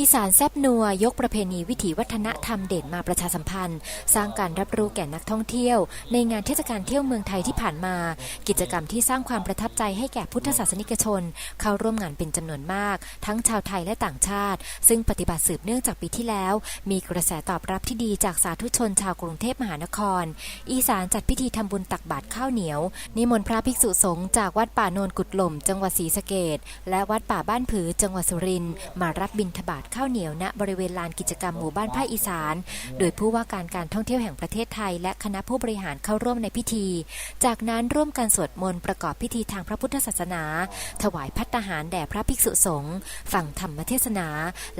อีสานแซบนัวยกประเพณีวิถีวัฒนธรรมเด่นมาประชาสัมพันธ์ สร้างการรับรู้แก่นักท่องเที่ยว ในงานเทศกาลเที่ยวเมืองไทยที่ผ่านมา กิจกรรมที่สร้างความประทับใจให้แก่พุทธศาสนิกชน เข้าร่วมงานเป็นจำนวนมาก ทั้งชาวไทยและต่างชาติ ซึ่งปฏิบัติสืบเนื่องจากปีที่แล้ว มีกระแสตอบรับที่ดีจากสาธุชนชาวกรุงเทพมหานคร อีสานจัดพิธีทำบุญตักบาตรข้าวเหนียว นิมนต์พระภิกษุสงฆ์จากวัดป่าโนนกุดหล่ม จังหวัดศรีสะเกดและวัดป่าบ้านผือจังหวัดสุรินทร์มารับบิณฑบาตข้าวเหนียวณบริเวณลานกิจกรรมหมู่บ้านภาคอีสาน โดยผู้ว่าการการท่องเที่ยวแห่งประเทศไทย และคณะผู้บริหารเข้าร่วมในพิธี จากนั้นร่วมกันสวดมนต์ประกอบพิธีทางพระพุทธศาสนา ถวายพัตตาหารแด่พระภิกษุสงฆ์ฟังธรรมเทศนา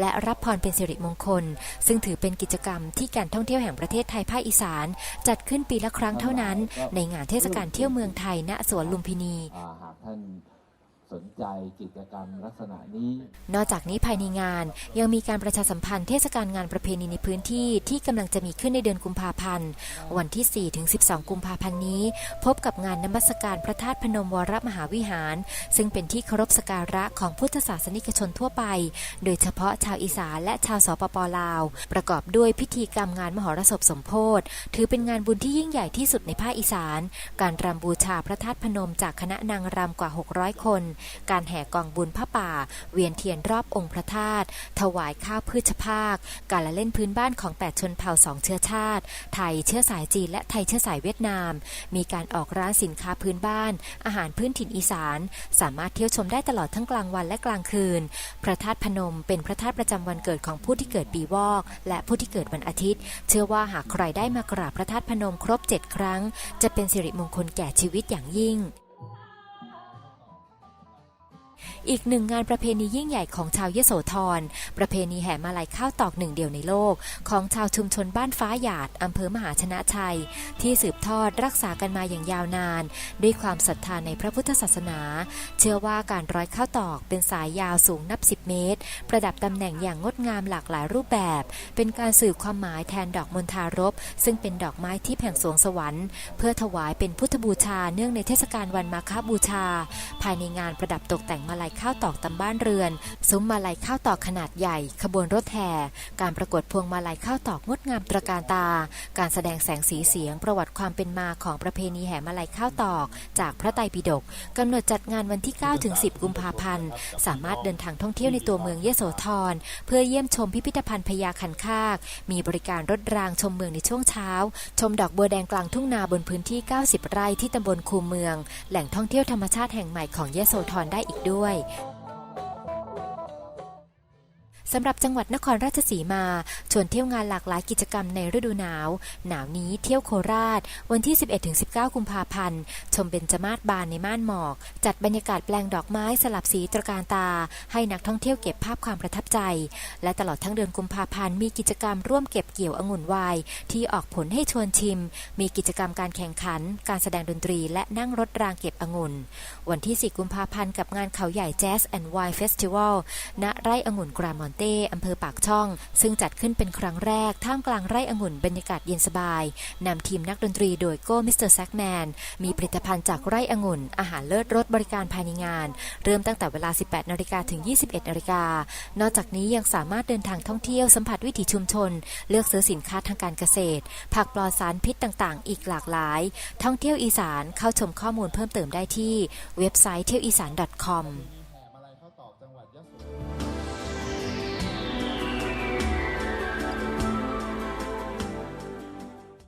และรับพรเป็นสิริมงคล ซึ่งถือเป็นกิจกรรมที่การท่องเที่ยวแห่งประเทศไทยภาคอีสาน จัดขึ้นปีละครั้งเท่านั้น ในงานเทศกาลเที่ยวเมืองไทยณสวนลุมพินีหากท่าน สนใจกิจกรรมลักษณะนี้ นอกจากนี้ภายในงานยังมีการประชาสัมพันธ์เทศกาลงานประเพณีในพื้นที่ที่กำลังจะมีขึ้นในเดือนกุมภาพันธ์ วันที่ 4 ถึง 12 กุมภาพันธ์นี้ พบกับงานนมัสการพระธาตุพนมวรมหาวิหาร ซึ่งเป็นที่เคารพสกการะของพุทธศาสนิกชนทั่วไป โดยเฉพาะชาวอีสานและชาวสปปลาว ประกอบด้วยพิธีกรรมงานมหรสพสมโพธิถือเป็นงานบุญที่ยิ่งใหญ่ที่สุดในภาคอีสาน การรำบูชาพระธาตุพนมจากคณะนางรำกว่า 600 คนการแห่กองบุญพระป่า เวียนเทียนรอบองค์พระธาตุถวายข้าวพืชภาค การละเล่นพื้นบ้านของ8ชนเผ่าสองเชื้อชาติ ไทยเชื้อสายจีนและไทยเชื้อสายเวียดนาม มีการออกร้านสินค้าพื้นบ้าน อาหารพื้นถิ่นอีสาน สามารถเที่ยวชมได้ตลอดทั้งกลางวันและกลางคืน พระธาตุพนม เป็นพระธาตุประจำวันเกิดของผู้ที่เกิดปีวอก และผู้ที่เกิดวันอาทิตย์ เชื่อว่าหากใครได้มากราบพระธาตุพนมครบ7ครั้ง จะเป็นสิริมงคลแก่ชีวิตอย่างยิ่ง อีกหนึ่งงานประเพณียิ่งใหญ่ของชาวเยโสธร ประเพณีแห่มาลัยข้าวตอกหนึ่งเดียวในโลก ของชาวชุมชนบ้านฟ้าหยาดอำเภอมหาชนะชัย ที่สืบทอดรักษากันมาอย่างยาวนาน ด้วยความศรัทธาในพระพุทธศาสนา เชื่อว่าการร้อยข้าวตอกเป็นสายยาวสูงนับ 10 เมตร ประดับตำแหน่งอย่างงดงามหลากหลายรูปแบบ เป็นการสื่อความหมายแทนดอกมณฑารบ ซึ่งเป็นดอกไม้ที่แผงสวงสวรรค์ เพื่อถวายเป็นพุทธบูชาเนื่องในเทศกาลวันมาฆบูชา ภายในงานประดับตกแต่งมาลัยข้าวตอกตามบ้านเรือน ซุ้มมาลัยข้าวตอกขนาดใหญ่ ขบวนรถแห่การประกวดพวงมาลัยข้าวตอกงดงามตระการตา การแสดงแสงสีเสียง ประวัติความเป็นมาของประเพณีแห่มาลัยข้าวตอก จากพระไตรปิฎกกำหนดจัดงานวันที่ 9 ถึง 10 กุมภาพันธ์ สามารถเดินทางท่องเที่ยวในตัวเมืองเยโสธรเพื่อเยี่ยมชมพิพิธภัณฑ์พญาคันคาก มีบริการรถรางชมเมืองในช่วงเช้า ชมดอกบัวแดงกลางทุ่งนาบนพื้นที่ 90 ไร่ที่ตำบลคูเมือง แหล่งท่องเที่ยวธรรมชาติแห่งใหม่ของเยโสธรได้อีกด้วยด้วย สำหรับจังหวัดนครราชสีมาชวนเที่ยวงานหลากหลายกิจกรรมในฤดูหนาว หนาวนี้เที่ยวโคราช วันที่ 11-19 กุมภาพันธ์ ชมเบญจมาศบานในม่านหมอก จัดบรรยากาศแปลงดอกไม้สลับสีตระการตา ให้นักท่องเที่ยวเก็บภาพความประทับใจ และตลอดทั้งเดือนกุมภาพันธ์มีกิจกรรมร่วมเก็บเกี่ยวองุ่นวายที่ออกผลให้ชวนชิม มีกิจกรรมการแข่งขัน การแสดงดนตรี และนั่งรถรางเก็บองุ่น วันที่ 4 กุมภาพันธ์กับงานเขาใหญ่แจ๊สแอนด์ไวน์เฟสติวัลณไร่องุ่นกรามอนเต้อำเภอปากช่อง ซึ่งจัดขึ้นเป็นครั้งแรก ท่ามกลางไร่องุ่นบรรยากาศเย็นสบายนำทีมนักดนตรีโดยโก้มิสเตอร์แซกแมน มีผลิตภัณฑ์จากไร่องุ่น อาหารเลิศรสบริการภายในงาน เริ่มตั้งแต่เวลา 18นาฬิกาถึง 21นาฬิกานอกจากนี้ยังสามารถเดินทางท่องเที่ยวสัมผัสวิถีชุมชน เลือกซื้อสินค้าทางการเกษตร ผักปลอดสารพิษต่างๆ อีกหลากหลาย ท่องเที่ยวอีสานเข้าชมข้อมูลเพิ่มเติมได้ที่เว็บไซต์เที่ยวอีสาน .com